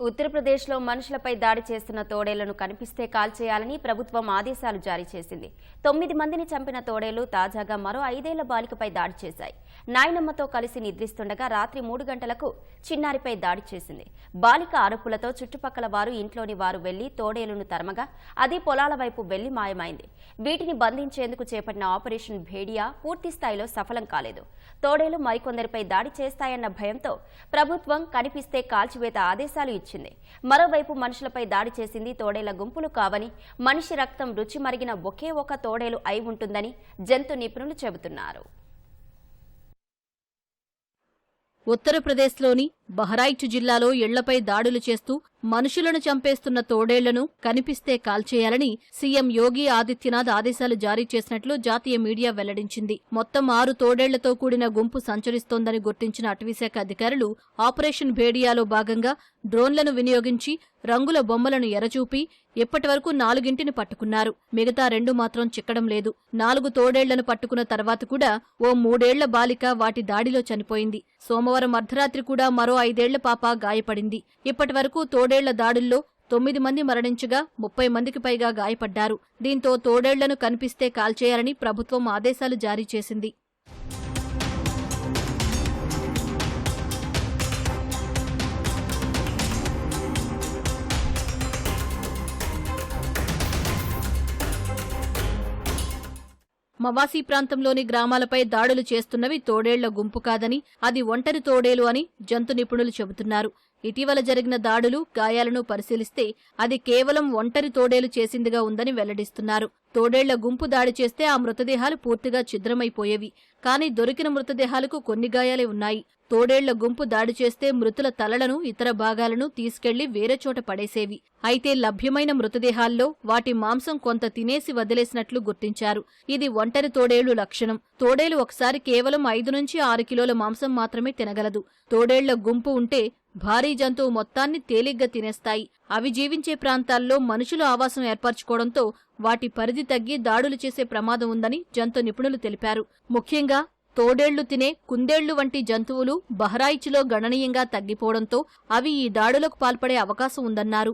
ఉత్తరప్రదేశ్లో మనుషులపై దాడి చేస్తున్న తోడేళ్ళను కనిపిస్తే కాల్చేయాలని ప్రభుత్వం ఆదేశాలు జారీ చేసింది. తొమ్మిది మందిని చంపిన తోడేళ్ళు తాజాగా మరో ఐదేళ్ళ బాలికపై దాడి చేశాయి. నాయనమ్మతో కలిసి నిద్రిస్తుండగా రాత్రి మూడు గంటలకు చిన్నారిపై దాడి చేసింది. బాలిక అరుపులతో చుట్టుపక్కల వారు ఇంట్లోని వారు వెళ్ళి తోడేలను తరమగా అది పొలాల వైపు వెళ్ళి మాయమైంది. వీటిని బంధించేందుకు చేపట్టిన ఆపరేషన్ భేడియా పూర్తిస్థాయిలో సఫలం కాలేదు. తోడేలు మరికొందరిపై దాడి చేస్తాయన్న భయంతో ప్రభుత్వం కనిపిస్తే కాల్చివేత ఆదేశాలు ఇచ్చింది మరోవైపు మనుషులపై దాడి చేసింది తోడేల గుంపులు కావని మనిషి రక్తం రుచి మరిగిన ఒకే ఒక తోడేలు అయి ఉంటుందని జంతు నిపుణులు చెబుతున్నారు. ఉత్తరప్రదేశ్లోని బహరాయిచ్ జిల్లాలో ఇళ్ళపై దాడులు చేస్తూ మనుషులను చంపేస్తున్న తోడేళ్ళను కనిపిస్తే కాల్చేయాలని సీఎం యోగి ఆదిత్యనాథ్ ఆదేశాలు జారీ చేసినట్లు జాతీయ మీడియా వెల్లడించింది. మొత్తం ఆరు తోడేళ్ళతో కూడిన గుంపు సంచరిస్తోందని గుర్తించిన అటవీశాఖ అధికారులు ఆపరేషన్ భేడియాలో భాగంగా డ్రోన్లను వినియోగించి రంగుల బొమ్మలను ఎరచూపి ఇప్పటివరకు నాలుగింటిని పట్టుకున్నారు. మిగతా రెండు మాత్రం చిక్కడం లేదు. నాలుగు తోడేళ్ళను పట్టుకున్న తర్వాత కూడా ఓ మూడేళ్ళ బాలిక వాటి దాడిలో చనిపోయింది. సోమవారం అర్ధరాత్రి కూడా మరో ఐదేళ్ళ పాప గాయపడింది. ఇప్పటి వరకు తోడేళ్ళ దాడుల్లో తొమ్మిది మంది మరణించగా ముప్పై మందికి పైగా గాయపడ్డారు. దీంతో తోడేళ్ళను కనిపిస్తే కాల్చేయాలని ప్రభుత్వం ఆదేశాలు జారీ చేసింది. మవాసీ ప్రాంతంలోని గ్రామాలపై దాడులు చేస్తున్నవి తోడేళ్ళ గుంపు కాదని అది ఒంటరి తోడేలు అని జంతు నిపుణులు చెబుతున్నారు. ఇటీవల జరిగిన దాడులు గాయాలను పరిశీలిస్తే అది కేవలం ఒంటరి తోడేలు చేసిందిగా ఉందని వెల్లడిస్తున్నారు. తోడేళ్ళ గుంపు దాడి చేస్తే ఆ మృతదేహాలు పూర్తిగా ఛిద్రమైపోయేవి. కానీ దొరికిన మృతదేహాలకు కొన్ని గాయాలే ఉన్నాయి. తోడేళ్ళ గుంపు దాడి చేస్తే మృతుల తలలను ఇతర భాగాలను తీసుకెళ్ళి వేరే చోట పడేసేవి. అయితే లభ్యమైన మృతదేహాల్లో వాటి మాంసం కొంత తినేసి వదిలేసినట్లు గుర్తించారు. ఇది ఒంటరి తోడేళ్ళు లక్షణం. తోడేలు ఒకసారి కేవలం ఐదు నుంచి ఆరు కిలోల మాంసం మాత్రమే తినగలదు. తోడేళ్ళ గుంపు ఉంటే భారీ జంతువు మొత్తాన్ని తేలిగ్గా తినేస్తాయి. అవి జీవించే ప్రాంతాల్లో మనుషులు ఆవాసం ఏర్పరచుకోవడంతో వాటి పరిధి తగ్గి దాడులు చేసే ప్రమాదం ఉందని జంతు నిపుణులు తెలిపారు. ముఖ్యంగా తోడేళ్ళు తినే కుందేళ్ళు వంటి జంతువులు బహ్రాయిచ్లో గణనీయంగా తగ్గిపోవడంతో అవి ఈ దాడులకు పాల్పడే అవకాశం ఉందన్నారు.